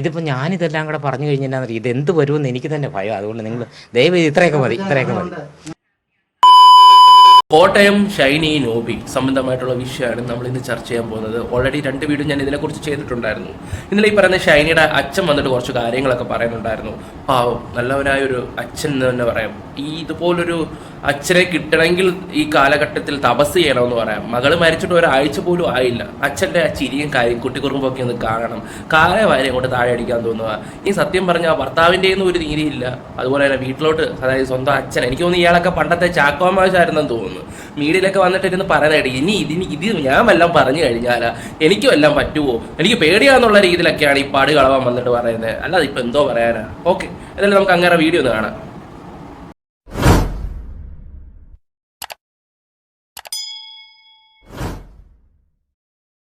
ഇതിപ്പോൾ ഞാനിതെല്ലാം കൂടെ പറഞ്ഞു കഴിഞ്ഞാൽ ഇത് എന്ത് വരുമെന്ന് എനിക്ക് തന്നെ ഭയം. അതുകൊണ്ട് നിങ്ങൾ ദയവ് ഇത്രയൊക്കെ മതി ഇത്രയൊക്കെ മതി. കോട്ടയം ഷൈനി നോബി സംബന്ധമായിട്ടുള്ള വിഷയമാണ് നമ്മൾ ഇന്ന് ചർച്ച ചെയ്യാൻ പോകുന്നത്. ഓൾറെഡി രണ്ട് വീഡിയോ ഞാൻ ഇതിനെക്കുറിച്ച് ചെയ്തിട്ടുണ്ടായിരുന്നു. ഇന്നലെ ഈ പറയുന്ന ഷൈനിയുടെ അച്ഛൻ വന്നിട്ട് കുറച്ച് കാര്യങ്ങളൊക്കെ പറയുന്നുണ്ടായിരുന്നു പാവം നല്ലവനായ ഒരു അച്ഛൻ എന്ന് തന്നെ പറയാം. ഈ ഇതുപോലൊരു അച്ഛനെ കിട്ടണമെങ്കിൽ ഈ കാലഘട്ടത്തിൽ തപസ് ചെയ്യണമെന്ന് പറയാം. മകൾ മരിച്ചിട്ട് ഒരാഴ്ച പോലും ആയില്ല. അച്ഛന്റെ ആ ചിരിയും കാര്യം കുട്ടിക്കുറുമ്പൊക്കെ ഒന്ന് കാണണം. കാലേ വാരി അങ്ങോട്ട് താഴെ അടിക്കാൻ തോന്നുക. ഈ സത്യം പറഞ്ഞാൽ ഭർത്താവിന്റെ ഒന്നും ഒരു നീതിയില്ല. അതുപോലെ തന്നെ വീട്ടിലോട്ട് അതായത് സ്വന്തം അച്ഛൻ. എനിക്ക് തോന്നുന്നു ഇയാളൊക്കെ പണ്ടത്തെ ചാക്കോമാശായിരുന്നെന്ന് തോന്നുന്നു. മീഡിയയിലൊക്കെ വന്നിട്ട് ഇരുന്ന് പറയുന്നതായിട്ട് ഇനി ഇതിന് ഇത് ഞാൻ എല്ലാം പറഞ്ഞു കഴിഞ്ഞാലാ എനിക്കും എല്ലാം പറ്റുമോ എനിക്ക് പേടിയാന്നുള്ള രീതിയിലൊക്കെയാണ് ഈ പാട് കളവാൻ വന്നിട്ട് പറയുന്നത്. അല്ലാതെ ഇപ്പം എന്തോ പറയാനാ. ഓക്കെ. എന്തായാലും നമുക്ക് അങ്ങനെ വീഡിയോ ഒന്ന് കാണാം.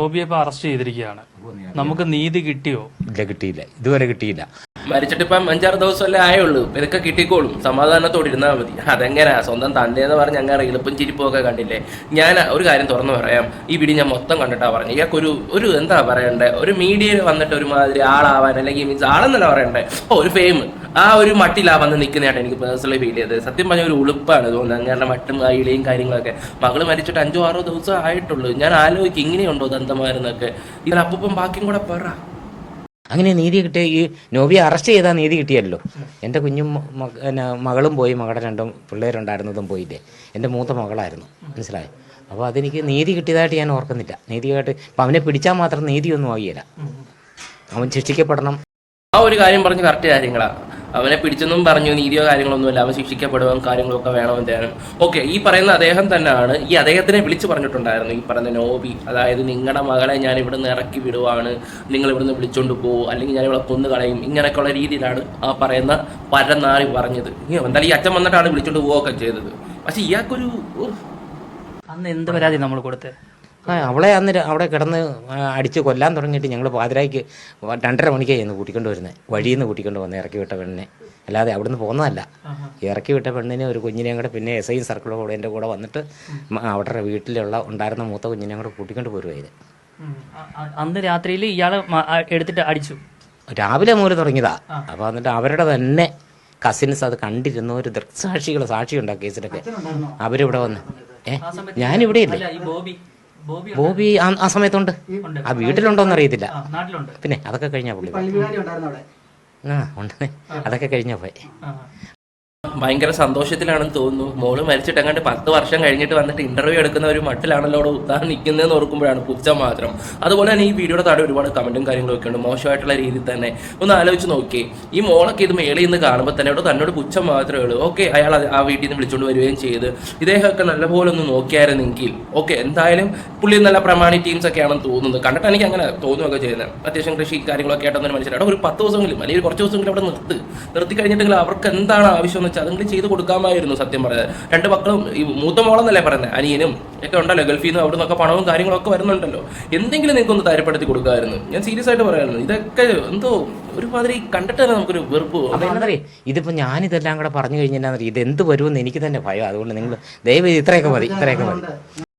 ഗോപിയെ ഇപ്പൊ അറസ്റ്റ് ചെയ്തിരിക്കുകയാണ്. നമുക്ക് നീതി കിട്ടിയോ? ഇല്ല കിട്ടിയില്ല. ഇതുവരെ കിട്ടിയില്ല. മരിച്ചിട്ട് ഇപ്പം അഞ്ചാറ് ദിവസമല്ലേ ആയുള്ളൂ. ഇതൊക്കെ കിട്ടിക്കോളും. സമാധാനത്തോടെ ഇരുന്നാൽ മതി. അതെങ്ങനെയാ സ്വന്തം തന്തേന്ന് പറഞ്ഞ് അങ്ങനെ എളുപ്പം ചിരിപ്പും ഒക്കെ കണ്ടില്ലേ? ഞാൻ ഒരു കാര്യം തുറന്നു പറയാം. ഈ വീഡിയോ ഞാൻ മൊത്തം കണ്ടിട്ടാ പറഞ്ഞു. ഇയാൾക്ക് ഒരു ഒരു എന്താ പറയണ്ടേ? ഒരു മീഡിയയിൽ വന്നിട്ട് ഒരുമാതിരി ആളാവാൻ അല്ലെങ്കിൽ മീൻസ് ആളെന്നല്ല പറയണ്ടേ? ഓ ഒരു ഫെയിം ആ ഒരു മട്ടിലാ വന്ന് നിൽക്കുന്നതായിട്ട് എനിക്ക് പേഴ്സണലി ഫീൽ ചെയ്തത്. സത്യം പറഞ്ഞ ഒരു ഉളുപ്പാണ് തോന്നുന്നത് അങ്ങനെ മട്ടും കൈയിലെയും കാര്യങ്ങളൊക്കെ. മകൾ മരിച്ചിട്ട് അഞ്ചോ ആറോ ദിവസം ആയിട്ടുള്ളൂ. ഞാൻ ആലോചിക്കും ഇങ്ങനെയുണ്ടോ ദന്തമാരെന്നൊക്കെ? ഇതിൽ അപ്പം ബാക്കിയും കൂടെ പറ. അങ്ങനെ നീതി കിട്ടിയ ഈ നോബിയെ അറസ്റ്റ് ചെയ്താൽ നീതി കിട്ടിയല്ലോ. എന്റെ കുഞ്ഞും മകളും പോയി മകളുടെ രണ്ടും പിള്ളേരുണ്ടായിരുന്നതും പോയില്ലേ. എന്റെ മൂത്ത മകളായിരുന്നു. മനസ്സിലായോ? അപ്പോൾ അതെനിക്ക് നീതി കിട്ടിയതായിട്ട് ഞാൻ ഓർക്കുന്നില്ല. നീതിയായിട്ട് ഇപ്പം അവനെ പിടിച്ചാൽ മാത്രം നീതിയൊന്നും ആകിയില്ല അവൻ ശിക്ഷിക്കപ്പെടണം. ആ ഒരു കാര്യം പറഞ്ഞ് കറക്റ്റ് കാര്യങ്ങളാ അവനെ പിടിച്ചെന്നും പറഞ്ഞു നീതിയോ കാര്യങ്ങളൊന്നുമില്ല. അവൻ ശിക്ഷിക്കപ്പെടുവാൻ കാര്യങ്ങളൊക്കെ വേണമെന്ന് തരാനും ഓക്കെ ഈ പറയുന്ന അദ്ദേഹം തന്നെയാണ് ഈ അദ്ദേഹത്തിനെ വിളിച്ചു പറഞ്ഞിട്ടുണ്ടായിരുന്നു ഈ പറയുന്ന നോബി. അതായത് നിങ്ങളുടെ മകളെ ഞാൻ ഇവിടുന്ന് ഇറക്കി വിടുവാണ്. നിങ്ങൾ ഇവിടുന്ന് വിളിച്ചുകൊണ്ട് പോകും അല്ലെങ്കിൽ ഞാൻ ഇവിടെ കൊന്നു കളയും. ഇങ്ങനെയൊക്കെയുള്ള രീതിയിലാണ് ആ പറയുന്ന പരനാറി പറഞ്ഞത്. എന്തായാലും ഈ അച്ഛൻ വന്നിട്ടാണ് വിളിച്ചോണ്ട് പോവുകയൊക്കെ ചെയ്തത്. പക്ഷെ ഇയാൾക്കൊരു അന്ന് എന്ത് പരാതി നമ്മൾ കൊടുത്തത് അവളെ അന്ന് അവിടെ കിടന്ന് അടിച്ച് കൊല്ലാൻ തുടങ്ങിയിട്ട് ഞങ്ങൾ പാതിരായ്ക്ക് രണ്ടര മണിക്കായിരുന്നു കൂട്ടിക്കൊണ്ട് വരുന്നത് വഴിയിൽ നിന്ന് കൂട്ടിക്കൊണ്ട് വന്നത് ഇറക്കി വിട്ട പെണ്ണിനെ. അല്ലാതെ അവിടുന്ന് പോകുന്നതല്ല ഇറക്കി വിട്ട പെണ്ണിനെ ഒരു കുഞ്ഞിനെയും കൂടെ പിന്നെ എസ് ഐ സർക്കിളും കൂടെ എന്റെ കൂടെ വന്നിട്ട് അവരുടെ അവിടെ വീട്ടിലുള്ള ഉണ്ടായിരുന്ന മൂത്ത കുഞ്ഞിനെയും കൂടെ കൂട്ടിക്കൊണ്ട് അ- അന്ന് രാത്രിയിൽ ഇയാളെ എടുത്തിട്ട് അടിച്ചു? രാവിലെ മൂല തുടങ്ങിയതാ. അപ്പോൾ എന്നിട്ട് അവരുടെ തന്നെ കസിൻസ് അത് കണ്ടിരുന്ന ഒരു ദൃക്സാക്ഷികൾ സാക്ഷിയുണ്ടാ കേസിലൊക്കെ. അവരിവിടെ വന്ന്. ഏഹ് ഞാനിവിടെ ഇല്ല. ബോബി ആ സമയത്തുണ്ട്. ആ വീട്ടിലുണ്ടോന്ന് അറിയത്തില്ല. പിന്നെ അതൊക്കെ കഴിഞ്ഞാ പുള്ളി ആ ഉണ്ട്. അതൊക്കെ കഴിഞ്ഞാ പോയി. ഭയങ്കര സന്തോഷത്തിലാണെന്ന് തോന്നുന്നു. മോൾ മരിച്ചിട്ട് അങ്ങോട്ട് പത്ത് വർഷം കഴിഞ്ഞിട്ട് വന്നിട്ട് ഇന്റർവ്യൂ എടുക്കുന്ന ഒരു മട്ടിലാണല്ലോ ഉത്താൻ നിൽക്കുന്നതെന്ന് ഓർക്കുമ്പോഴാണ് പുച്ഛം മാത്രം. അതുപോലെ തന്നെ ഈ വീഡിയോയുടെ താഴെ ഒരുപാട് കമന്റും കാര്യങ്ങളൊക്കെ ഉണ്ട്. മോശമായിട്ടുള്ള രീതിയിൽ തന്നെ. ഒന്ന് ആലോചിച്ച് നോക്കിയേ. ഈ മോളൊക്കെ ഇത് മേളിൽ നിന്ന് കാണുമ്പോൾ തന്നെ അവിടെ തന്നോട് പുച്ഛം മാത്രമേ ഉള്ളൂ. ഓക്കെ അയാൾ ആ വീട്ടിൽ നിന്ന് വിളിച്ചുകൊണ്ട് വരികയും ചെയ്ത്. ഇദ്ദേഹമൊക്കെ നല്ലപോലെ ഒന്ന് നോക്കിയായിരുന്നെങ്കിൽ. ഓക്കെ എന്തായാലും പുള്ളി നല്ല പ്രമാണി ടീംസ് ഒക്കെ ആണെന്ന് തോന്നുന്നത് കണ്ടിട്ട് എനിക്ക് അങ്ങനെ തോന്നുകയൊക്കെ ചെയ്യുന്നത്. അത്യാവശ്യം കൃഷി കാര്യങ്ങളൊക്കെ ആയിട്ടൊന്നും മനസ്സിലായി ഒരു പത്ത് ദിവസമെങ്കിലും അല്ലെങ്കിൽ കുറച്ച് ദിവസമെങ്കിലും അവിടെ നിർത്തി. നിർത്തി കഴിഞ്ഞിട്ടെങ്കിൽ അവർക്ക് എന്താണ് ആവശ്യം എന്ന് അതും അതെങ്കിലും ചെയ്ത് കൊടുക്കാമായിരുന്നു സത്യം പറഞ്ഞത് രണ്ട് മക്കളും ഈ മൂത്ത മോളെന്നല്ലേ പറയുന്നത് അനിയനും ഒക്കെ ഉണ്ടല്ലോ ഗൾഫിൽ നിന്ന് അവിടെ നിന്നൊക്കെ പണവും കാര്യങ്ങളൊക്കെ വരുന്നുണ്ടല്ലോ. എന്തെങ്കിലും നിങ്ങൾക്ക് ഒന്ന് തരപ്പെടുത്തി കൊടുക്കാമായിരുന്നു. ഞാൻ സീരിയസ് ആയിട്ട് പറയായിരുന്നു. ഇതൊക്കെ എന്തോ ഒരുമാതിരി കണ്ടിട്ട് തന്നെ നമുക്കൊരു വെറുപ്പ് തോന്നും. ഞാൻ ഇതെല്ലാം ഇതിപ്പോ കൂടെ പറഞ്ഞു കഴിഞ്ഞാൽ ഇത് എന്ത് വരുമെന്ന് എനിക്ക് തന്നെ ഭയം. അതുകൊണ്ട് നിങ്ങൾ ദയവ് ഇത്രയൊക്കെ മതി ഇത്രയൊക്കെ മതി.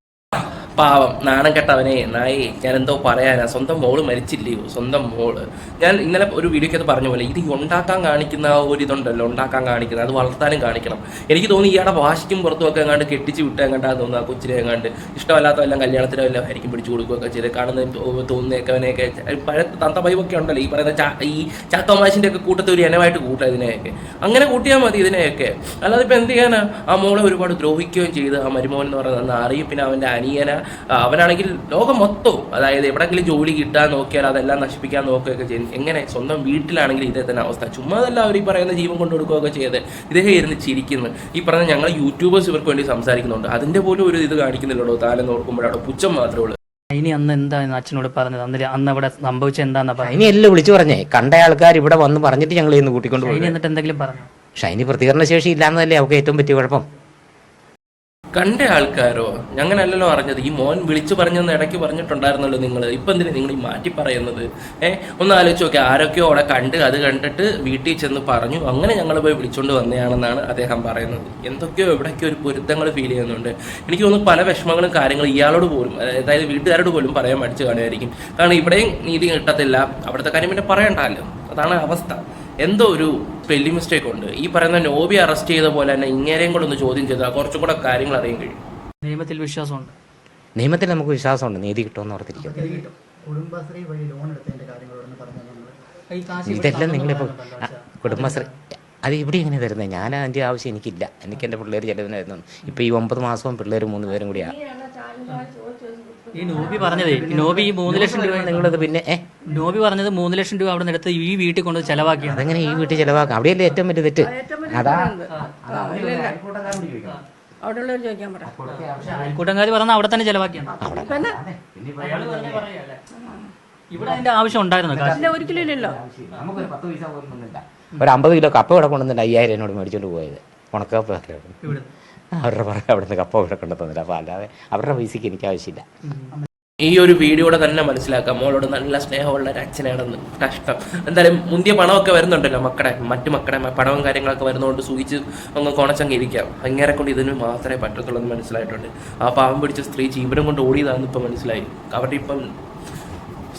പാവം നാണം കെട്ടവനെ നായി ഞാൻ എന്തോ പറയാനാ. സ്വന്തം മോൾ മരിച്ചില്ലയോ? സ്വന്തം മോൾ. ഞാൻ ഇന്നലെ ഒരു വീഡിയോക്കകത്ത് പറഞ്ഞ പോലെ ഇത് ഉണ്ടാക്കാൻ കാണിക്കുന്ന ഒരു ഇതുണ്ടല്ലോ ഉണ്ടാക്കാൻ കാണിക്കുന്നത് അത് വളർത്താനും കാണിക്കണം. എനിക്ക് തോന്നി ഇയാളെ വാശിക്കും പുറത്തും ഒക്കെ എങ്ങാണ്ട് കെട്ടിച്ച് വിട്ട് എങ്ങാണ്ടാ തോന്നുന്നു ആ കൊച്ചിനെ എങ്ങാണ്ട് ഇഷ്ടമല്ലാത്തവല്ല കല്യാണത്തിലോ എല്ലാം ആയിരിക്കും പിടിച്ചു കൊടുക്കുകയൊക്കെ ചെയ്ത് കാണുന്ന തോന്നുന്നേക്കവനെയൊക്കെ പഴയ തന്ത പൈവൊക്കെ ഉണ്ടല്ലോ ഈ പറയുന്ന ചാ ഈ ചാത്തമാശിന്റെ ഒക്കെ കൂട്ടത്തിൽ ഒരു ഇനമായിട്ട് കൂട്ടാം ഇതിനെയൊക്കെ. അങ്ങനെ കൂട്ടിയാൽ മതി ഇതിനെയൊക്കെ. അല്ലാതെ ഇപ്പം എന്ത് ചെയ്യാനാ? ആ മോളെ ഒരുപാട് ദ്രോഹിക്കുകയും ചെയ്ത് ആ മരുമോൻ എന്ന് പറയുന്നത് അറിയും പിന്നെ അവന്റെ അനിയന. അവനാണെങ്കിൽ ലോകം മൊത്തവും അതായത് എവിടെങ്കിലും ജോലി കിട്ടാൻ നോക്കിയാൽ അതെല്ലാം നശിപ്പിക്കാൻ നോക്കുകയൊക്കെ ചെയ്യും. എങ്ങനെ സ്വന്തം വീട്ടിലാണെങ്കിൽ ഇതേ തന്നെ അവസ്ഥ. ചുമ്മാ അവർ ഈ പറയുന്ന ജീവൻ കൊണ്ടു കൊടുക്കുകയൊക്കെ ചെയ്ത് ഇദ്ദേഹം ഇരുന്ന് ചിരിക്കുന്നു. ഈ പറഞ്ഞ ഞങ്ങൾ യൂട്യൂബേഴ്സ് ഇവർക്ക് വേണ്ടി സംസാരിക്കുന്നുണ്ട്. അതിന്റെ പോലും ഒരു ഇത് കാണിക്കുന്നില്ലല്ലോ താലം ഓർക്കുമ്പോഴാണ് പുച്ഛം മാത്രമേ ഉള്ളൂ. ഇനി അന്ന് എന്താ അച്ഛനോട് പറഞ്ഞത്? അന്ന് അന്ന് അവിടെ സംഭവിച്ച എന്താന്നാ പറഞ്ഞത്? ഇനി എല്ലാം വിളിച്ചു പറഞ്ഞേ. കണ്ട ആൾക്കാർ ഇവിടെ വന്ന് പറഞ്ഞിട്ട് ഞങ്ങൾ ഇന്ന് കൂട്ടിക്കൊണ്ട് പോയി എന്നിട്ട് എന്തെങ്കിലും പറഞ്ഞു? ഷൈനി പ്രതികരണ ശേഷി ഇല്ലാന്നതല്ലേ അവൾക്ക് ഏറ്റവും പറ്റിയ കുഴപ്പം? കണ്ട ആൾക്കാരോ? ഞങ്ങനല്ലോ അറിഞ്ഞത്. ഈ മോൻ വിളിച്ചു പറഞ്ഞെന്ന് ഇടയ്ക്ക് പറഞ്ഞിട്ടുണ്ടായിരുന്നല്ലോ നിങ്ങൾ ഇപ്പം എന്തിനാ നിങ്ങൾ ഈ മാറ്റി പറയുന്നത്? ഏ? ഒന്ന് ആലോചിച്ച് നോക്കി. ആരൊക്കെയോ അവിടെ കണ്ട് അത് കണ്ടിട്ട് വീട്ടിൽ ചെന്ന് പറഞ്ഞു. അങ്ങനെ ഞങ്ങൾ പോയി വിളിച്ചുകൊണ്ട് വന്നതാണെന്നാണ് അദ്ദേഹം പറയുന്നത്. എന്തൊക്കെയോ എവിടെയൊക്കെ ഒരു പൊരുത്തങ്ങൾ ഫീൽ ചെയ്യുന്നുണ്ട്. എനിക്ക് തോന്നുന്നു പല വിഷമങ്ങളും കാര്യങ്ങളും ഇയാളോട് പോലും അതായത് വീട്ടുകാരോട് പോലും പറയാൻ മടിച്ചു കാണുമായിരിക്കും. കാരണം ഇവിടെയും നീതി കിട്ടത്തില്ല. അവിടുത്തെ കാര്യം പിന്നെ പറയണ്ടല്ലോ. അതാണ് അവസ്ഥ. എന്തോ ഒരു പെല്ലി മിസ്റ്റേക്ക് ഉണ്ട്. ഈ പറയുന്ന നോബി അറസ്റ്റ് ചെയ്ത പോലെ തന്നെ ഇങ്ങനെയും കൂടെ ഒന്ന് ചോദ്യം ചെയ്താൽ കുറച്ചും കൂടെ കാര്യങ്ങൾ അറിയാൻ കഴിയും. നിയമത്തിൽ വിശ്വാസമുണ്ട്. നിയമത്തിൽ നമുക്ക് വിശ്വാസമുണ്ട്. നീതി കിട്ടുമെന്ന് ഓർത്തിരിക്കും കുടുംബശ്രീ വഴി ലോൺ എടുത്തതിന്റെ കാര്യങ്ങളോടൊന്ന് പറഞ്ഞു ഇതെല്ലാം നിങ്ങളിപ്പോൾ കുടുംബശ്രീ അത് ഇവിടെ ഇങ്ങനെ തരുന്നത് ഞാൻ അതിന്റെ ആവശ്യം എനിക്കില്ല. എനിക്ക് എന്റെ പിള്ളേർ ചിലവിനായിരുന്നു ഇപ്പോൾ ഈ ഒമ്പത് മാസവും പിള്ളേർ മൂന്ന് പേരും കൂടിയാണ് ഈ നോബി പറഞ്ഞതേ നോബി ഈ മൂന്ന് ലക്ഷം രൂപ നിങ്ങളത് പിന്നെ ഏ? നോബി പറഞ്ഞത് മൂന്ന് ലക്ഷം രൂപ അവിടെ നിന്ന് എടുത്ത് ഈ വീട്ടിൽ കൊണ്ട് ചെലവാക്കി അതെങ്ങനെ ഈ വീട്ടിൽ ചിലവാക്കാം? അവിടെയല്ലേ ഏറ്റവും വലിയ തെറ്റ്? അതാ അവിടെ ഉള്ളവർ ചോദിക്കാൻ പറ. പറഞ്ഞ അവിടെ തന്നെ ചെലവാക്കിയാണ്. ഇവിടെ അതിന്റെ ആവശ്യം ഉണ്ടായിരുന്നു ഒരിക്കലും ഇല്ലല്ലോ. ഒരു അമ്പത് കിലോ കപ്പ ഇവിടെ കൊണ്ടുവന്നിട്ട് അയ്യായിരം എന്നോട് മേടിച്ചോണ്ട് പോയത്. ഉണക്കപ്പ ഇവിടെ. അവരുടെ പുറകെ അവിടെ നിന്ന് കപ്പ ഇവിടെ കൊണ്ടു തന്നില്ല. അപ്പോൾ അല്ലാതെ അവരുടെ പൈസക്ക് എനിക്ക് ആവശ്യമില്ല. ഈ ഒരു വീഡിയോടെ തന്നെ മനസ്സിലാക്കാം. മോളോട് നല്ല സ്നേഹമുള്ള ഒരു അച്ഛനാണെന്ന്. കഷ്ടം. എന്തായാലും മുന്തിയ പണമൊക്കെ വരുന്നുണ്ടല്ലോ മക്കളെ. മറ്റു മക്കളെ പണവും കാര്യങ്ങളൊക്കെ വരുന്നതുകൊണ്ട് സൂചിച്ച് അങ്ങ് കൊണച്ചങ്ങ് ഇരിക്കാം. അങ്ങേരെ കൊണ്ട് ഇതിന് മാത്രമേ പറ്റത്തുള്ളൂ എന്ന് മനസ്സിലായിട്ടുണ്ട്. ആ പാവം പിടിച്ച സ്ത്രീ ജീവനം കൊണ്ട് ഓടിയതാണെന്ന് ഇപ്പം മനസ്സിലായി. അവരുടെ ഇപ്പം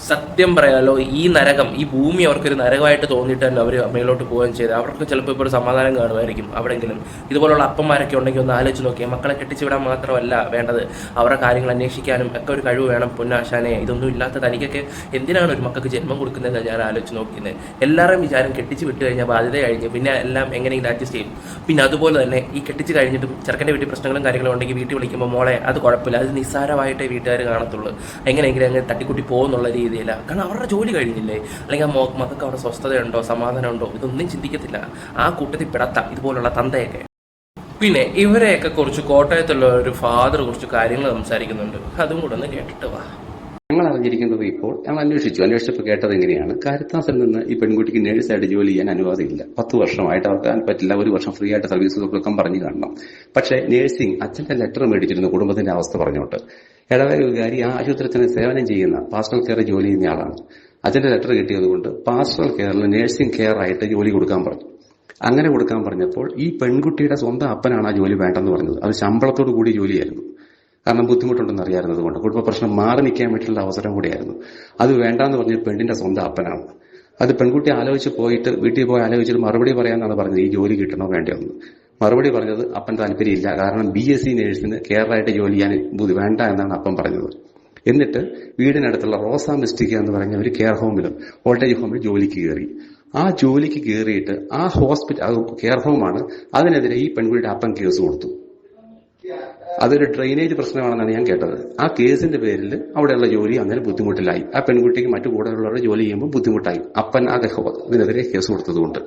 സത്യം പറയാലോ ഈ നരകം ഈ ഭൂമി അവർക്കൊരു നരകമായിട്ട് തോന്നിയിട്ട് തന്നെ അവർ മേലോട്ട് പോവുകയും ചെയ്ത്. അവർക്ക് ചിലപ്പോൾ ഇപ്പോൾ ഒരു സമാധാനം കാണുമായിരിക്കും അവിടെങ്കിലും. ഇതുപോലുള്ള അപ്പന്മാരൊക്കെ ഉണ്ടെങ്കിൽ ഒന്ന് ആലോചിച്ച് നോക്കിയാൽ മക്കളെ കെട്ടിച്ചുവിടാൻ മാത്രമല്ല വേണ്ടത്. അവരുടെ കാര്യങ്ങൾ അന്വേഷിക്കാനും ഒക്കെ ഒരു കഴിവ് വേണം പൊന്നാശാനെ. ഇതൊന്നും ഇല്ലാത്ത തനിക്കൊക്കെ എന്തിനാണ് ഒരു മക്കൾക്ക് ജന്മം കൊടുക്കുന്നതെന്ന് ഞാൻ ആലോചിച്ച് നോക്കുന്നത് എല്ലാവരും വിചാരം കെട്ടിച്ച് വിട്ട് കഴിഞ്ഞാൽ ബാധ്യത കഴിഞ്ഞ് പിന്നെ എല്ലാം എങ്ങനെയെങ്കിലും അഡ്ജസ്റ്റ് ചെയ്യും? പിന്നെ അതുപോലെ തന്നെ ഈ കെട്ടിച്ച് കഴിഞ്ഞിട്ട് ചെറുക്കന്റെ വീട്ടിൽ പ്രശ്നങ്ങളും കാര്യങ്ങളും ഉണ്ടെങ്കിൽ വീട്ടിൽ വിളിക്കുമ്പോൾ മോളെ അത് കുഴപ്പമില്ല. അത് നിസ്സാരമായിട്ടേ വീട്ടുകാർ കാണത്തുള്ളൂ. എങ്ങനെയെങ്കിലും അങ്ങനെ തട്ടിക്കുട്ടി പോകുന്നുള്ള രീതിയിലാണ് കാരണം അവരുടെ ജോലി കഴിഞ്ഞില്ലേ? അല്ലെങ്കിൽ ആ മക്കൾക്ക് അവിടെ സ്വസ്ഥതയുണ്ടോ സമാധാനമുണ്ടോ? ഇതൊന്നും ചിന്തിക്കത്തില്ല. ആ കൂട്ടത്തിൽ പെടത്താം ഇതുപോലുള്ള തന്തയൊക്കെ. പിന്നെ ഇവരെയൊക്കെ കുറിച്ച് കോട്ടയത്തുള്ള ഒരു ഫാദർ കുറച്ച് കാര്യങ്ങൾ സംസാരിക്കുന്നുണ്ട്. അതും കൂടെ ഒന്ന് കേട്ടിട്ട് വാ. ഞങ്ങൾ അറിഞ്ഞിരിക്കുന്നത് ഇപ്പോൾ ഞങ്ങൾ അന്വേഷിച്ചു. അന്വേഷിച്ചപ്പോൾ കേട്ടത് എങ്ങനെയാണ്? കാരിത്താസിൽ നിന്ന് ഈ പെൺകുട്ടിക്ക് നേഴ്സായിട്ട് ജോലി ചെയ്യാൻ അനുവാദമില്ല. പത്ത് വർഷമായിട്ട് അവർക്ക് പറ്റില്ല. ഒരു വർഷം ഫ്രീ ആയിട്ട് സർവീസ് കൊടുക്കാൻ പറഞ്ഞു കാണണം. പക്ഷേ നേഴ്സിംഗ് അച്ഛന്റെ ലെറ്റർ മേടിച്ചിരുന്നു കുടുംബത്തിന്റെ അവസ്ഥ പറഞ്ഞോട്ട് ഇടവക വികാരി ആ ആശുപത്രിത്തിന് സേവനം ചെയ്യുന്ന പാസ്റ്റൽ കെയർ ജോലി ചെയ്യുന്ന ആളാണ്. അച്ഛന്റെ ലെറ്റർ കിട്ടിയതുകൊണ്ട് പാസ്റ്റൽ കെയറിൽ നേഴ്സിംഗ് കെയർ ആയിട്ട് ജോലി കൊടുക്കാൻ പറഞ്ഞു. അങ്ങനെ കൊടുക്കാൻ പറഞ്ഞപ്പോൾ ഈ പെൺകുട്ടിയുടെ സ്വന്തം അപ്പനാണ് ആ ജോലി വേണ്ടെന്ന് പറഞ്ഞത്. അത് ശമ്പളത്തോടു കൂടി ജോലിയായിരുന്നു. കാരണം ബുദ്ധിമുട്ടുണ്ടെന്ന് അറിയാവുന്നത് കൊണ്ട്. കുടുംബ പ്രശ്നം മാറി നിൽക്കാൻ വേണ്ടിയിട്ടുള്ള അവസരം കൂടിയായിരുന്നു. അത് വേണ്ടാന്ന് പറഞ്ഞ പെണ്ണിന്റെ സ്വന്തം അപ്പനാണ്. അത് പെൺകുട്ടി ആലോചിച്ച് പോയിട്ട് വീട്ടിൽ പോയി ആലോചിച്ചിട്ട് മറുപടി പറയാന്നാണ് പറഞ്ഞത് ഈ ജോലി കിട്ടണോ വേണ്ടയോ? എന്ന്. മറുപടി പറഞ്ഞത് അപ്പൻ താല്പര്യമില്ല. കാരണം ബി എസ് സി നേഴ്സിന് കെയറായിട്ട് ജോലി ചെയ്യാൻ ബുദ്ധി വേണ്ട എന്നാണ് അപ്പൻ പറഞ്ഞത്. എന്നിട്ട് വീടിനടുത്തുള്ള റോസ മിസ്റ്റിക്ക എന്ന് പറഞ്ഞ ഒരു കെയർ ഹോമിലും ഓൾട്ടേജ് ഹോമിൽ ജോലിക്ക് കയറി. ആ ജോലിക്ക് കയറിയിട്ട് ആ ഹോസ്പിറ്റൽ കെയർ ഹോമാണ് അതിനെതിരെ ഈ പെൺകുട്ടിയുടെ അപ്പൻ കേസ് കൊടുത്തു. അതൊരു ഡ്രെയിനേജ് പ്രശ്നമാണെന്നാണ് ഞാൻ കേട്ടത്. ആ കേസിന്റെ പേരിൽ അവിടെയുള്ള ജോലി അങ്ങനെ ബുദ്ധിമുട്ടിലായി. ആ പെൺകുട്ടിക്ക് മറ്റു കൂടെയുള്ളവരുടെ ജോലി ചെയ്യുമ്പോൾ ബുദ്ധിമുട്ടായി. അപ്പൻ ആ ഗഹത്തിനെതിരെ കേസ് കൊടുത്തതുകൊണ്ട്.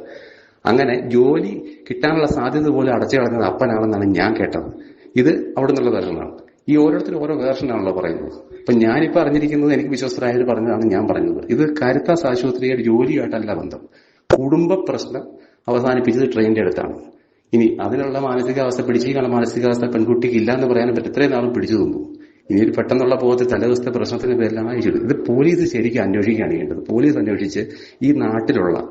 അങ്ങനെ ജോലി കിട്ടാനുള്ള സാധ്യത പോലും അടച്ചു കളഞ്ഞത് അപ്പനാണെന്നാണ് ഞാൻ കേട്ടത്. ഇത് അവിടെ നിന്നുള്ള വേർഷനാണ്. ഈ ഓരോരുത്തരും ഓരോ വേർഷനാണല്ലോ പറയുന്നത്. അപ്പൊ ഞാനിപ്പോ അറിഞ്ഞിരിക്കുന്നത് എനിക്ക് വിശ്വസ്തരായത് പറഞ്ഞതാണ് ഞാൻ പറഞ്ഞത്. ഇത് കരുത്താസ് ആശുപത്രിയുടെ ജോലിയായിട്ടല്ല ബന്ധം. കുടുംബ പ്രശ്നം അവസാനിപ്പിച്ചത് ട്രെയിനിന്റെ അടുത്താണ്. ഇനി അതിനുള്ള മാനസികാവസ്ഥ പിടിച്ചിരിക്കാനുള്ള മാനസികാവസ്ഥ പെൺകുട്ടിക്ക് ഇല്ല എന്ന് പറയാൻ പറ്റും ഇത്രയും നാളും പിടിച്ചു തോന്നു. ഇനി ഒരു പെട്ടെന്നുള്ള ബോധത്തിൽ തലേദിവസത്തെ പ്രശ്നത്തിന്റെ പേരിലാണ് അയച്ചത് ഇത് പോലീസ് ശരിക്കും അന്വേഷിക്കുകയാണ് ചെയ്യേണ്ടത്. പോലീസ് അന്വേഷിച്ച് ഈ നാട്ടിലുള്ള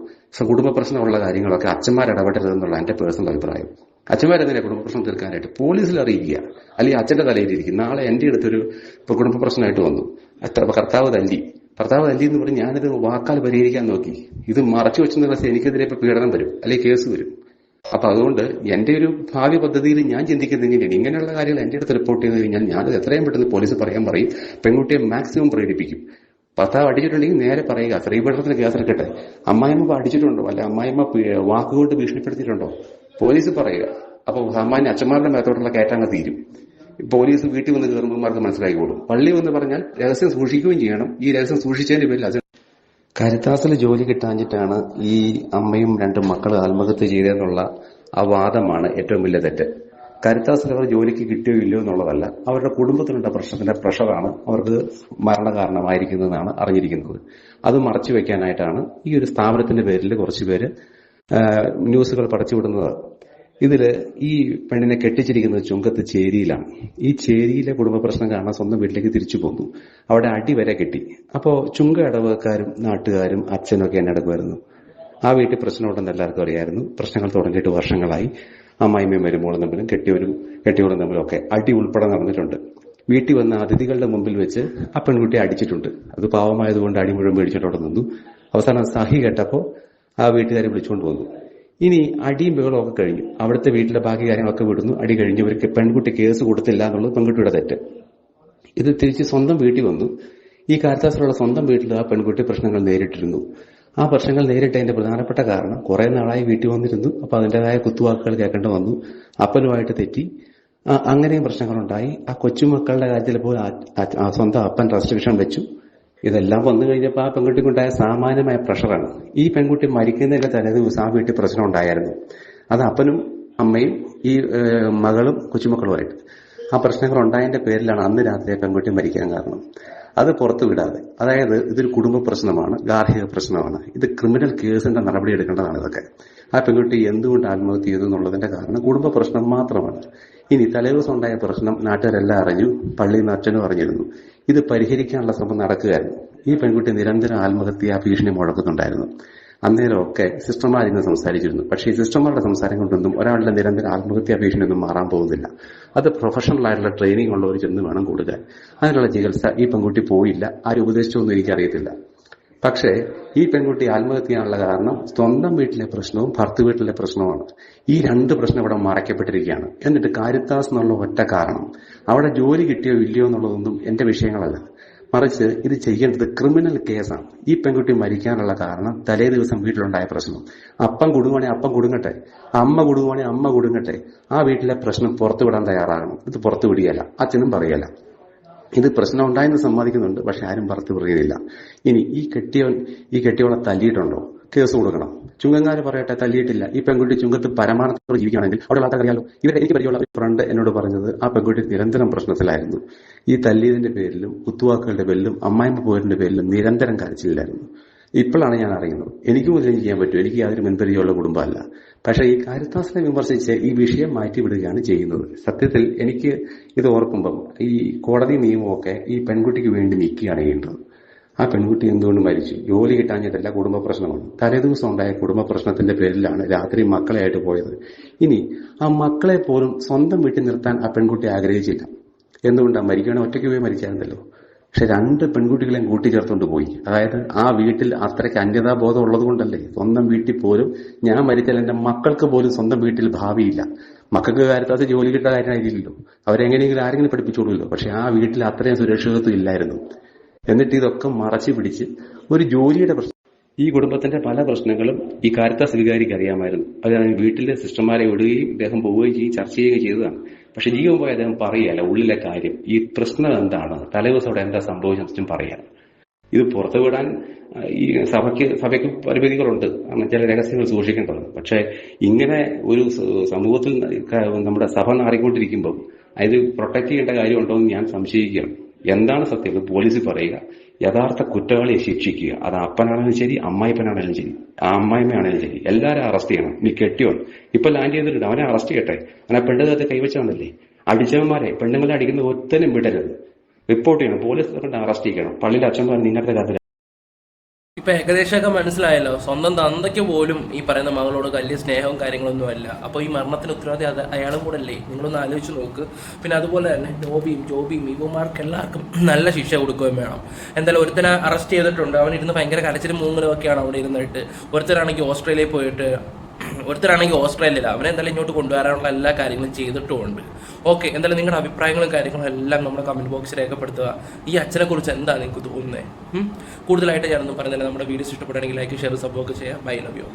കുടുംബ പ്രശ്നമുള്ള കാര്യങ്ങളൊക്കെ അച്ഛന്മാർ ഇടപെടരുതെന്നുള്ള എന്റെ പേഴ്സണൽ അഭിപ്രായം. അച്ഛന്മാരെന്തിനാ കുടുംബ പ്രശ്നം തീർക്കാനായിട്ട്? പോലീസിൽ അറിയിക്കുക. അല്ലെങ്കിൽ അച്ഛന്റെ തലയിലിരിക്കും നാളെ എന്റെ അടുത്തൊരു കുടുംബ പ്രശ്നമായിട്ട് വന്നു. കർത്താവ് തല്ലി. ഭർത്താവ് തല്ലി എന്ന് പറഞ്ഞ് ഞാനിത് വാക്കാൽ പരിഹരിക്കാൻ നോക്കി. ഇത് മറച്ചു വെച്ചെന്ന് വെച്ചാൽ എനിക്കെതിരെ ഇപ്പൊ പീഡനം വരും. അല്ലെങ്കിൽ കേസ് വരും. അപ്പൊ അതുകൊണ്ട് എന്റെ ഒരു ഭാവി പദ്ധതിയിൽ ഞാൻ ചിന്തിക്കുന്നത് ഇങ്ങനെയാണ് ഇങ്ങനെയുള്ള കാര്യങ്ങൾ എന്റെ അടുത്ത് റിപ്പോർട്ട് ചെയ്ത് കഴിഞ്ഞാൽ ഞാനത് എത്രയും പെട്ടെന്ന് പോലീസ് പറയാൻ പറയും പെൺകുട്ടിയെ മാക്സിമം പ്രേരിപ്പിക്കും. ഭർത്താവ് അടിച്ചിട്ടുണ്ടെങ്കിൽ നേരെ പറയുക സ്ത്രീപീഡനത്തിന് കേസെടുക്കട്ടെ അമ്മായിമ്മ അടിച്ചിട്ടുണ്ടോ? അല്ലെ അമ്മായിമ്മ വാക്കുകൊണ്ട് ഭീഷണിപ്പെടുത്തിയിട്ടുണ്ടോ? പോലീസ് പറയുക. അപ്പൊ സാമാന്യ അച്ഛന്മാരുടെ മേത്തോട്ടുള്ള കയറ്റങ്ങ് തീരും. പോലീസ് വീട്ടിൽ വന്ന് കയറുമ്പോൾ മനസ്സിലാക്കിക്കോളും പള്ളി വന്ന് പറഞ്ഞാൽ രഹസ്യം സൂക്ഷിക്കുകയും ചെയ്യണം. ഈ രഹസ്യം സൂക്ഷിച്ചതിന്റെ പേരിൽ കരുത്താസിൽ ജോലി കിട്ടാഞ്ഞിട്ടാണ് ഈ അമ്മയും രണ്ട് മക്കളും ആത്മഹത്യ ചെയ്തതെന്നുള്ള ആ വാദമാണ് ഏറ്റവും വലിയ തെറ്റ്. കരുത്താസിൽ അവർ ജോലിക്ക് കിട്ടിയോ ഇല്ലയോ എന്നുള്ളതല്ല. അവരുടെ കുടുംബത്തിലുള്ള പ്രശ്നത്തിന്റെ പ്രഷറാണ് അവർക്ക് മരണകാരണമായിരിക്കുന്നതെന്നാണ് അറിഞ്ഞിരിക്കുന്നത്. അത് മറച്ചു വെക്കാനായിട്ടാണ് ഈ ഒരു സ്ഥാപനത്തിന്റെ പേരിൽ കുറച്ചുപേര് ന്യൂസുകൾ പടച്ചുവിടുന്നത്. ഇതിൽ ഈ പെണ്ണിനെ കെട്ടിച്ചിരിക്കുന്നത് ചുങ്കത്ത് ചേരിയിലാണ്. ഈ ചേരിയിലെ കുടുംബ പ്രശ്നം കാരണം സ്വന്തം വീട്ടിലേക്ക് തിരിച്ചു പോന്നു. അവിടെ അടി വരെ കിട്ടി. അപ്പോ ചുങ്ക ഇടവക്കാരും നാട്ടുകാരും അച്ഛനൊക്കെ എന്നെ അടുക്കുമായിരുന്നു ആ വീട്ടിൽ പ്രശ്നം ഉണ്ടെന്ന് എല്ലാവർക്കും അറിയായിരുന്നു. പ്രശ്നങ്ങൾ തുടങ്ങിയിട്ട് വർഷങ്ങളായി. അമ്മായിമ്മയും വരുമ്പോഴും തമ്മിലും കെട്ടിയവരും തമ്മിലും ഒക്കെ അടി ഉൾപ്പെടെ നടന്നിട്ടുണ്ട്. വീട്ടിൽ വന്ന അതിഥികളുടെ മുമ്പിൽ വെച്ച് ആ പെൺകുട്ടി അടിച്ചിട്ടുണ്ട്. അത് പാവമായതുകൊണ്ട് അടി മുഴുവൻ മേടിച്ചിട്ടവിടെ നിന്നു. അവസാനം സഹി കേട്ടപ്പോൾ ആ വീട്ടുകാരെ വിളിച്ചുകൊണ്ട് വന്നു. ഇനി അടിയും ബഹളവും ഒക്കെ കഴിഞ്ഞു. അവിടുത്തെ വീട്ടിലെ ബാക്കി കാര്യങ്ങളൊക്കെ വിടുന്നു. അടി കഴിഞ്ഞു. ഇവർക്ക് പെൺകുട്ടി കേസ് കൊടുത്തില്ല എന്നുള്ളത് പെൺകുട്ടിയുടെ തെറ്റ്. ഇത് തിരിച്ച് സ്വന്തം വീട്ടിൽ വന്നു. ഈ കാരത്താസിലുള്ള സ്വന്തം വീട്ടിൽ ആ പെൺകുട്ടി പ്രശ്നങ്ങൾ നേരിട്ടിരുന്നു. ആ പ്രശ്നങ്ങൾ നേരിട്ടതിന്റെ പ്രധാനപ്പെട്ട കാരണം കുറെ നാളായി വീട്ടിൽ വന്നിരുന്നു. അപ്പൊ അതിന്റേതായ കുത്തുവാക്കുകൾ കേൾക്കേണ്ടി വന്നു. അപ്പനുമായിട്ട് തെറ്റി. അങ്ങനെയും പ്രശ്നങ്ങളുണ്ടായി. ആ കൊച്ചുമക്കളുടെ കാര്യത്തിൽ പോലും സ്വന്തം അപ്പൻ റെസ്ട്രിക്ഷൻ വെച്ചു. ഇതെല്ലാം വന്നു കഴിഞ്ഞപ്പോൾ ആ പെൺകുട്ടിക്കുണ്ടായ സാമാന്യമായ പ്രഷറാണ്. ഈ പെൺകുട്ടി മരിക്കുന്നതിന്റെ തലേ ദിവസം ആ വീട്ടിൽ പ്രശ്നം ഉണ്ടായിരുന്നു. അത് അപ്പനും അമ്മയും ഈ മകളും കൊച്ചുമക്കളുമായിട്ട്. ആ പ്രശ്നങ്ങൾ ഉണ്ടായതിന്റെ പേരിലാണ് അന്ന് രാത്രി പെൺകുട്ടി മരിക്കാൻ കാരണം. അത് പുറത്തു വിടാതെ. അതായത് ഇതൊരു കുടുംബ പ്രശ്നമാണ് ഗാർഹിക പ്രശ്നമാണ്. ഇത് ക്രിമിനൽ കേസിന്റെ നടപടി എടുക്കേണ്ടതാണ് ഇതൊക്കെ. ആ പെൺകുട്ടി എന്തുകൊണ്ട് ആത്മഹത്യ ചെയ്തു എന്നുള്ളതിന്റെ കാരണം കുടുംബ പ്രശ്നം മാത്രമാണ്. ഇനി തലേദിവസം ഉണ്ടായ പ്രശ്നം നാട്ടുകാരെല്ലാം അറിഞ്ഞു പള്ളിയിൽ നിന്ന് അച്ഛനും അറിഞ്ഞിരുന്നു. ഇത് പരിഹരിക്കാനുള്ള ശ്രമം നടക്കുകയായിരുന്നു. ഈ പെൺകുട്ടി നിരന്തരം ആത്മഹത്യ ഭീഷണി മുഴക്കുന്നുണ്ടായിരുന്നു. അന്നേരമൊക്കെ സിസ്റ്റർമാരിന്ന് സംസാരിച്ചിരുന്നു. പക്ഷേ ഈ സിസ്റ്റർമാരുടെ സംസാരം കൊണ്ടൊന്നും ഒരാളുടെ നിരന്തര ആത്മഹത്യാ ഭീഷണിയൊന്നും മാറാൻ പോകുന്നില്ല. അത് പ്രൊഫഷണൽ ആയിട്ടുള്ള ട്രെയിനിങ് ഉള്ളവർ ചെന്ന് വേണം കൂടുതൽ. അതിനുള്ള ചികിത്സ ഈ പെൺകുട്ടി പോയില്ല. ആരും ഉപദേശിച്ചൊന്നും എനിക്കറിയത്തില്ല. പക്ഷേ ഈ പെൺകുട്ടി ആത്മഹത്യയാനുള്ള കാരണം സ്വന്തം വീട്ടിലെ പ്രശ്നവും ഭർത്തു വീട്ടിലെ പ്രശ്നവുമാണ്. ഈ രണ്ട് പ്രശ്നം ഇവിടെ മറയ്ക്കപ്പെട്ടിരിക്കുകയാണ്. എന്നിട്ട് കാരിത്താസ് എന്നുള്ള ഒറ്റ കാരണം. അവിടെ ജോലി കിട്ടിയോ ഇല്ലയോ എന്നുള്ളതൊന്നും എന്റെ വിഷയങ്ങളല്ല. മറിച്ച് ഇത് ചെയ്യേണ്ടത് ക്രിമിനൽ കേസാണ്. ഈ പെൺകുട്ടി മരിക്കാനുള്ള കാരണം തലേ ദിവസം വീട്ടിലുണ്ടായ പ്രശ്നം. അപ്പം കുടുങ്ങുവാണെ അപ്പം കുടുങ്ങട്ടെ. അമ്മ കുടുങ്ങുവാണെ അമ്മ കുടുങ്ങട്ടെ. ആ വീട്ടിലെ പ്രശ്നം പുറത്തുവിടാൻ തയ്യാറാകണം. ഇത് പുറത്തു വിടുകയല്ല. അച്ഛനും പറയല ഇത് പ്രശ്നം ഉണ്ടായെന്ന് സമ്മതിക്കുന്നുണ്ട് പക്ഷെ ആരും പുറത്തു പറയുന്നില്ല ഇനി ഈ കെട്ടിയവൻ ഈ കെട്ടിയവളെ തല്ലിയിട്ടുണ്ടോ? കേസ് കൊടുക്കണം. ചുങ്കങ്ങാര് പറയട്ടെ തല്ലിയിട്ടില്ല. ഈ പെൺകുട്ടി ചുങ്കത്ത് പരമാർത്ഥത്തോടെ ജീവിക്കുകയാണെങ്കിൽ അവിടെ ആൾക്കാർ അറിയാലോ ഇവരെ എനിക്ക് പരിചയമുള്ള ഒരു ഫ്രണ്ട് എന്നോട് പറഞ്ഞത് ആ പെൺകുട്ടി നിരന്തരം പ്രശ്നത്തിലായിരുന്നു. ഈ തല്ലിയതിന്റെ പേരിലും കുത്തുവാക്കുകളുടെ പേരിലും അമ്മായിമ്മ പോരിന്റെ പേരിലും നിരന്തരം കരച്ചില്ലായിരുന്നു ഇപ്പോഴാണ് ഞാൻ അറിയുന്നത്. എനിക്ക് ഇതിലും ചെയ്യാൻ പറ്റും. എനിക്ക് യാതൊരു മുൻപരിചയമുള്ള കുടുംബമല്ല. പക്ഷേ ഈ കാരിത്താസിനെ വിമർശിച്ച് ഈ വിഷയം മാറ്റിവിടുകയാണ് ചെയ്യുന്നത്. സത്യത്തിൽ എനിക്ക് ഇത് ഓർക്കുമ്പം ഈ കോടതി നിയമമൊക്കെ ഈ പെൺകുട്ടിക്ക് വേണ്ടി നിൽക്കുകയാണ് ചെയ്യേണ്ടത് ആ പെൺകുട്ടി എന്തുകൊണ്ട് മരിച്ചു? ജോലി കിട്ടാഞ്ഞിട്ടല്ല കുടുംബ പ്രശ്നമാണ് തലേദിവസം ഉണ്ടായ കുടുംബ പ്രശ്നത്തിന്റെ പേരിലാണ് രാത്രി മക്കളെയായിട്ട് പോയത്. ഇനി ആ മക്കളെ പോലും സ്വന്തം വീട്ടിൽ നിർത്താൻ ആ പെൺകുട്ടി ആഗ്രഹിച്ചില്ല. എന്തുകൊണ്ടാണ് മരിക്കണ ഒറ്റയ്ക്ക് പോയി മരിച്ചായിരുന്നല്ലോ. പക്ഷെ രണ്ട് പെൺകുട്ടികളെയും കൂട്ടിച്ചേർത്തുകൊണ്ട് പോയി. അതായത് ആ വീട്ടിൽ അത്രയ്ക്ക് അന്യതാബോധം ഉള്ളത് കൊണ്ടല്ലേ സ്വന്തം വീട്ടിൽ പോലും ഞാൻ മരിച്ചാൽ എന്റെ മക്കൾക്ക് പോലും സ്വന്തം വീട്ടിൽ ഭാവിയില്ല. മക്കൾക്ക് കാര്യത്താത്ത ജോലി കിട്ടാൻ കാര്യമായിരിക്കില്ലല്ലോ. അവരെങ്ങനെയെങ്കിലും ആരെങ്കിലും പഠിപ്പിച്ചോളൂല്ലോ പക്ഷെ ആ വീട്ടിൽ അത്രയും സുരക്ഷിതത്വം ഇല്ലായിരുന്നു. എന്നിട്ട് ഇതൊക്കെ മറച്ചു പിടിച്ച് ഒരു ജോലിയുടെ പ്രശ്നം. ഈ കുടുംബത്തിന്റെ പല പ്രശ്നങ്ങളും ഈ കാര്യത്ത സ്വീകാരിക്ക് അറിയാമായിരുന്നു. അത് വീട്ടിലെ സിസ്റ്റർമാരെ വിടുകയും അദ്ദേഹം പോവുകയും ചെയ്യും ചർച്ച ചെയ്യുകയും ചെയ്തതാണ്. പക്ഷെ ജീവൻ പോയി അദ്ദേഹം പറയുകയല്ല ഉള്ളിലെ കാര്യം ഈ പ്രശ്നം എന്താണ്? തലേദിവസം അവിടെ എന്താ സംഭവിച്ചെന്നും പറയാം ഇത് പുറത്തു വിടാൻ ഈ സഭയ്ക്ക് സഭയ്ക്ക് പരിമിതികളുണ്ട്. അങ്ങനെ ചില രഹസ്യങ്ങൾ സൂക്ഷിക്കേണ്ടത് പക്ഷെ ഇങ്ങനെ ഒരു സമൂഹത്തിൽ നമ്മുടെ സഭ നാറിക്കൊണ്ടിരിക്കുമ്പോൾ അത് പ്രൊട്ടക്ട് ചെയ്യേണ്ട കാര്യമുണ്ടോ എന്ന് ഞാൻ സംശയിക്കുകയാണ്. എന്താണ് സത്യം? ഇത് പോലീസ് പറയുക. യഥാർത്ഥ കുറ്റവാളിയെ ശിക്ഷിക്കുക. അത് അപ്പനാണെങ്കിലും ശരി അമ്മായിപ്പനാണെങ്കിലും ശരി. ആ അമ്മായിമ്മയാണെങ്കിലും ശരി. എല്ലാവരും അറസ്റ്റ് ചെയ്യണം. നീ കെട്ടിയോ ഇപ്പൊ ലാൻഡ് ചെയ്തിട്ടുണ്ട്. അവനെ അറസ്റ്റ് ചെയ്യട്ടെ. അവനെ പെണ്ണുകാലത്ത് കൈവച്ചവനല്ലേ അടിച്ചവന്മാരെ പെണ്ണുങ്ങളെ അടിക്കുന്ന ഒത്തനും വിടരുത്. റിപ്പോർട്ട് ചെയ്യണം. പോലീസ് അറസ്റ്റ് ചെയ്യണം പള്ളിയിലെ അച്ഛന്മാർ നിങ്ങളുടെ കാര്യത്തിൽ ഇപ്പൊ ഏകദേശമൊക്കെ മനസ്സിലായല്ലോ. സ്വന്തം തന്തയ്ക്ക് പോലും ഈ പറയുന്ന മകളോട് വലിയ സ്നേഹവും കാര്യങ്ങളൊന്നും അല്ല. അപ്പോൾ ഈ മരണത്തിന് ഉത്തരവാദി അത് അയാളും കൂടെ അല്ലേ നിങ്ങളൊന്ന് ആലോചിച്ച് നോക്ക്. പിന്നെ അതുപോലെ തന്നെ ജോബിയും ജോബിയും ഇവമാർക്ക് എല്ലാവർക്കും നല്ല ശിക്ഷ കൊടുക്കുകയും വേണം. എന്തായാലും ഒരുത്തനെ അറസ്റ്റ് ചെയ്തിട്ടുണ്ട്. അവൻ ഇരുന്ന് ഭയങ്കര കരച്ചിലും മൂങ്ങലും ഒക്കെയാണ് അവിടെ ഇരുന്നിട്ട്. ഒരുത്തരാണെങ്കിൽ ഓസ്ട്രേലിയയിൽ പോയിട്ട് ഒരുത്തരാണെങ്കിൽ ഓസ്ട്രേലിയയിൽ അവനെ എന്തായാലും ഇങ്ങോട്ട് കൊണ്ടുവരാനുള്ള എല്ലാ കാര്യങ്ങളും ചെയ്തിട്ടുമുണ്ട്. ഓക്കെ എന്തായാലും നിങ്ങളുടെ അഭിപ്രായങ്ങളും കാര്യങ്ങളും എല്ലാം നമ്മുടെ കമന്റ് ബോക്സിൽ രേഖപ്പെടുത്തുക. ഈ അച്ഛനെ കുറിച്ച് എന്താണ് നിങ്ങൾക്ക് തോന്നുന്നത് കൂടുതലായിട്ട് ഞാനൊന്നും പറഞ്ഞില്ല നമ്മുടെ വീഡിയോസ് ഇഷ്ടപ്പെടുകയാണെങ്കിൽ ലൈക്ക് ഷെയർ സപ്പോർട്ട് ചെയ്യുക. Bye love you